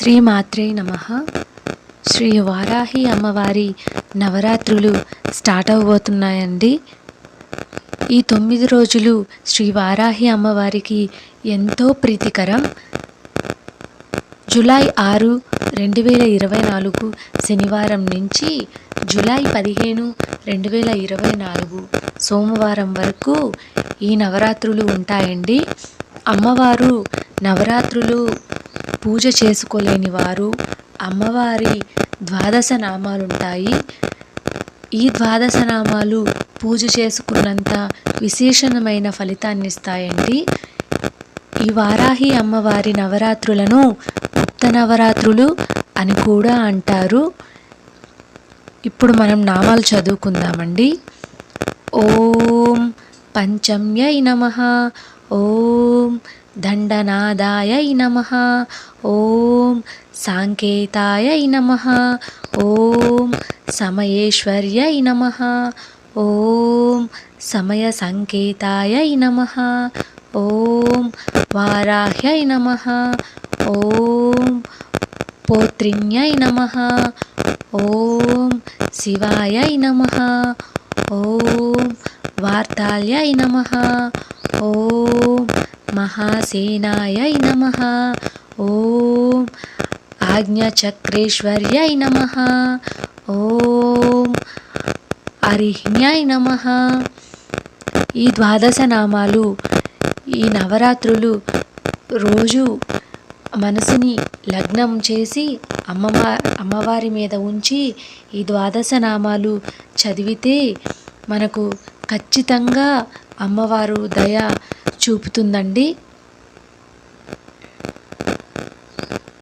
శ్రీ మాత్రే నమ. శ్రీ వారాహి అమ్మవారి నవరాత్రులు స్టార్ట్ అవబోతున్నాయండి. ఈ తొమ్మిది రోజులు శ్రీ వారాహి అమ్మవారికి ఎంతో ప్రీతికరం. జూలై ఆరు రెండు వేల ఇరవై నాలుగు శనివారం నుంచి జూలై పదిహేను రెండు వేల ఇరవై నాలుగు సోమవారం వరకు ఈ నవరాత్రులు ఉంటాయండి. అమ్మవారు నవరాత్రులు పూజ చేసుకోలేని వారు అమ్మవారి ద్వాదశ నామాలుంటాయి. ఈ ద్వాదశ నామాలు పూజ చేసుకున్నంత విశేషమైన ఫలితాన్ని ఇస్తాయండి ఈ వారాహి అమ్మవారి నవరాత్రులను గుప్త నవరాత్రులు అని కూడా అంటారు. ఇప్పుడు మనం నామాలు చదువుకుందామండి. ఓం పంచమ్యై నమ. ఓం దండనాదాయ నమ. ఓం సాంకేతాయ నమ. ఓం సమయేశ్వర్య నమ. ఓం సమయ సంకేతాయ నమ. ఓం వారాహ్యై నమ. ఓం పోత్రిణ్యై నమ. ఓం శివాయై నమ. ఓం వార్తాల్యై నమ. మహాసేనాయ నమ. ఓం ఆజ్ఞచక్రేశ్వర్యై నమ. ఓం అరిహ్న్యై నమ. ఈ ద్వాదశ నామాలు ఈ నవరాత్రులు రోజు మనసుని లగ్నం చేసి అమ్మవా అమ్మవారి మీద ఉంచి ఈ ద్వాదశ నామాలు చదివితే మనకు ఖచ్చితంగా అమ్మవారు దయ చూపుతుందండి.